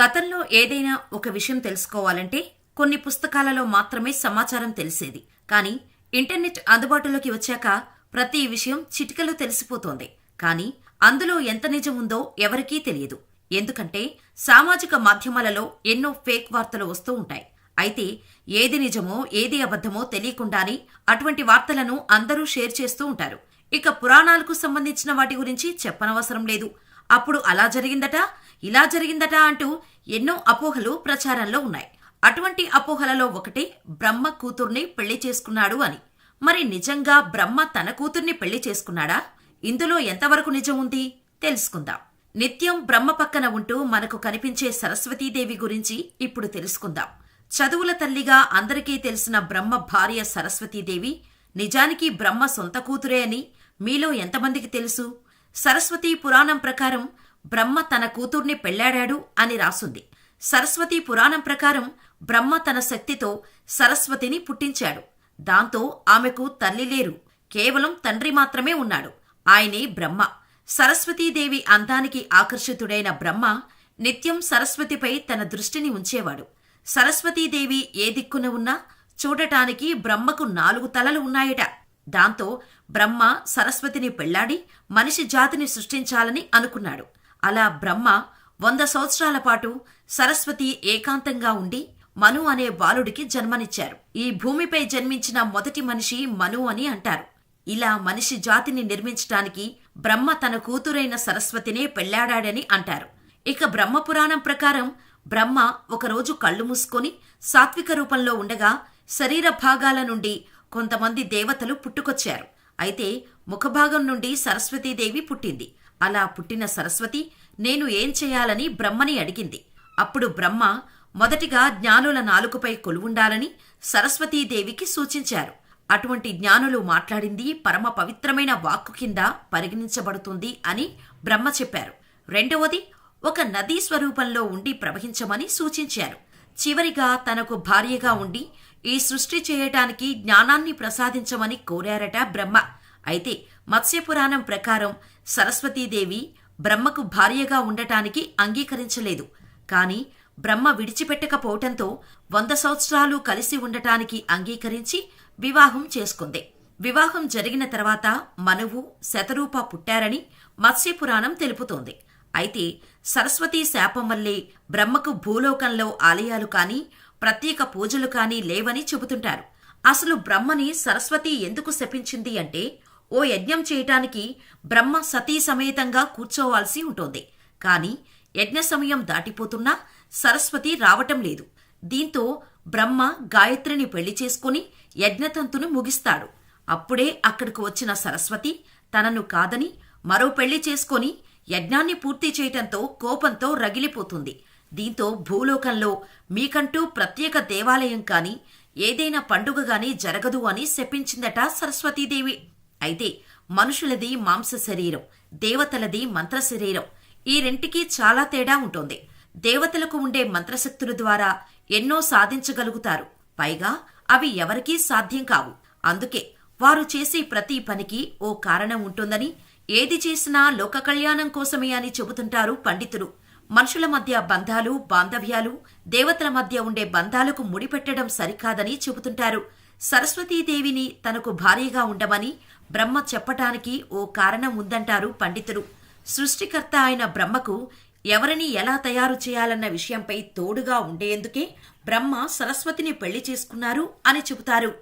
గతంలో ఏదైనా ఒక విషయం తెలుసుకోవాలంటే కొన్ని పుస్తకాలలో మాత్రమే సమాచారం తెలిసేది. కానీ ఇంటర్నెట్ అందుబాటులోకి వచ్చాక ప్రతి విషయం చిటికలో తెలిసిపోతోంది. కానీ అందులో ఎంత నిజం ఉందో ఎవరికీ తెలియదు. ఎందుకంటే సామాజిక మాధ్యమాలలో ఎన్నో ఫేక్ వార్తలు వస్తూ ఉంటాయి. అయితే ఏది నిజమో ఏది అబద్ధమో తెలియకుండానే అటువంటి వార్తలను అందరూ షేర్ చేస్తూ ఉంటారు. ఇక పురాణాలకు సంబంధించిన వాటి గురించి చెప్పనవసరం లేదు. అప్పుడు అలా జరిగిందట ఇలా జరిగిందట అంటూ ఎన్నో అపోహలు ప్రచారంలో ఉన్నాయి. అటువంటి అపోహలలో ఒకటి బ్రహ్మ కూతుర్ని పెళ్ళి చేసుకున్నాడు అని. మరి నిజంగా బ్రహ్మ తన కూతుర్ని పెళ్ళి చేసుకున్నాడా? ఇందులో ఎంతవరకు నిజం ఉంది? తెలుసుకుందాం. నిత్యం బ్రహ్మ పక్కన ఉంటూ మనకు కనిపించే సరస్వతీదేవి గురించి ఇప్పుడు తెలుసుకుందాం. చదువుల తల్లిగా అందరికీ తెలిసిన బ్రహ్మ భార్య సరస్వతీదేవి నిజానికి బ్రహ్మ సొంత కూతురే అని మీలో ఎంతమందికి తెలుసు? సరస్వతీ పురాణం ప్రకారం బ్రహ్మ తన కూతుర్ని పెళ్ళాడాడు అని రాసుంది. సరస్వతీ పురాణం ప్రకారం బ్రహ్మ తన శక్తితో సరస్వతిని పుట్టించాడు. దాంతో ఆమెకు తల్లి లేరు. కేవలం తండ్రి మాత్రమే ఉన్నాడు. ఆయనే బ్రహ్మ. సరస్వతీదేవి అందానికి ఆకర్షితుడైన బ్రహ్మ నిత్యం సరస్వతిపై తన దృష్టిని ఉంచేవాడు. సరస్వతీదేవి ఏ దిక్కున ఉన్నా చూడటానికి బ్రహ్మకు నాలుగు తలలు ఉన్నాయట. దాంతో బ్రహ్మ సరస్వతిని పెళ్ళాడి మనిషి జాతిని సృష్టించాలని అనుకున్నాడు. అలా బ్రహ్మ వంద సంవత్సరాల పాటు సరస్వతి ఏకాంతంగా ఉండి మను అనే బాలుడికి జన్మనిచ్చారు. ఈ భూమిపై జన్మించిన మొదటి మనిషి మను అని అంటారు. ఇలా మనిషి జాతిని నిర్మించటానికి బ్రహ్మ తన కూతురైన సరస్వతినే పెళ్ళాడాడని అంటారు. ఇక బ్రహ్మపురాణం ప్రకారం బ్రహ్మ ఒకరోజు కళ్ళు మూసుకొని సాత్విక రూపంలో ఉండగా శరీర భాగాల నుండి కొంతమంది దేవతలు పుట్టుకొచ్చారు. అయితే ముఖభాగం నుండి సరస్వతీదేవి పుట్టింది. అలా పుట్టిన సరస్వతి నేను ఏం చేయాలని బ్రహ్మని అడిగింది. అప్పుడు బ్రహ్మ మొదటిగా జ్ఞానుల నాలుకపై కొలువుండాలని సరస్వతీదేవికి సూచించారు. అటువంటి జ్ఞానులు మాట్లాడింది పరమ పవిత్రమైన వాక్కు కింద పరిగణించబడుతుంది అని బ్రహ్మ చెప్పారు. రెండవది ఒక నదీ స్వరూపంలో ఉండి ప్రవహించమని సూచించారు. చివరిగా తనకు భార్యగా ఉండి ఈ సృష్టి చేయటానికి జ్ఞానాన్ని ప్రసాదించమని కోరారట బ్రహ్మ. అయితే మత్స్యపురాణం ప్రకారం సరస్వతీదేవి బ్రహ్మకు భార్యగా ఉండటానికి అంగీకరించలేదు. కాని బ్రహ్మ విడిచిపెట్టకపోవటంతో వంద సంవత్సరాలు కలిసి ఉండటానికి అంగీకరించి వివాహం చేసుకుంది. వివాహం జరిగిన తర్వాత మనువు శతరూప పుట్టారని మత్స్యపురాణం తెలుపుతోంది. అయితే సరస్వతీ శాపం వల్లే బ్రహ్మకు భూలోకంలో ఆలయాలు కాని ప్రత్యేక పూజలు కానీ లేవని చెబుతుంటారు. అసలు బ్రహ్మని సరస్వతి ఎందుకు శపించింది అంటే ఓ యజ్ఞం చేయటానికి బ్రహ్మ సతీ సమేతంగా కూర్చోవాల్సి ఉంటుంది. కాని యజ్ఞ సమయం దాటిపోతున్నా సరస్వతి రావటం లేదు. దీంతో బ్రహ్మ గాయత్రిని పెళ్ళి చేసుకుని యజ్ఞతంతును ముగిస్తాడు. అప్పుడే అక్కడికి వచ్చిన సరస్వతి తనను కాదని మరో పెళ్ళి చేసుకొని యజ్ఞాన్ని పూర్తి చేయటంతో కోపంతో రగిలిపోతుంది. దీంతో భూలోకంలో మీకంటూ ప్రత్యేక దేవాలయం కాని ఏదైనా పండుగ గాని జరగదు అని శపించిందట సరస్వతీదేవి. అయితే మనుషులది మాంస శరీరం దేవతలది మంత్ర శరీరం. ఈ రెంటికి చాలా తేడా ఉంటుంది. దేవతలకు ఉండే మంత్రశక్తుల ద్వారా ఎన్నో సాధించగలుగుతారు. పైగా అవి ఎవరికీ సాధ్యం కావు. అందుకే వారు చేసే ప్రతి పనికి ఓ కారణం ఉంటుందని ఏది చేసినా లోక కళ్యాణం కోసమే అని చెబుతుంటారు పండితులు. మనుషుల మధ్య బంధాలు బాంధవ్యాలు దేవతల మధ్య ఉండే బంధాలకు ముడిపెట్టడం సరికాదని చెబుతుంటారు. సరస్వతీదేవిని తనకు భార్యగా ఉండమని బ్రహ్మ చెప్పటానికి ఓ కారణం ఉందంటారు పండితులు. సృష్టికర్త అయిన బ్రహ్మకు ఎవరిని ఎలా తయారు చేయాలన్న విషయంపై తోడుగా ఉండేందుకే బ్రహ్మ సరస్వతిని పెళ్ళి చేసుకున్నారు అని చెబుతారు.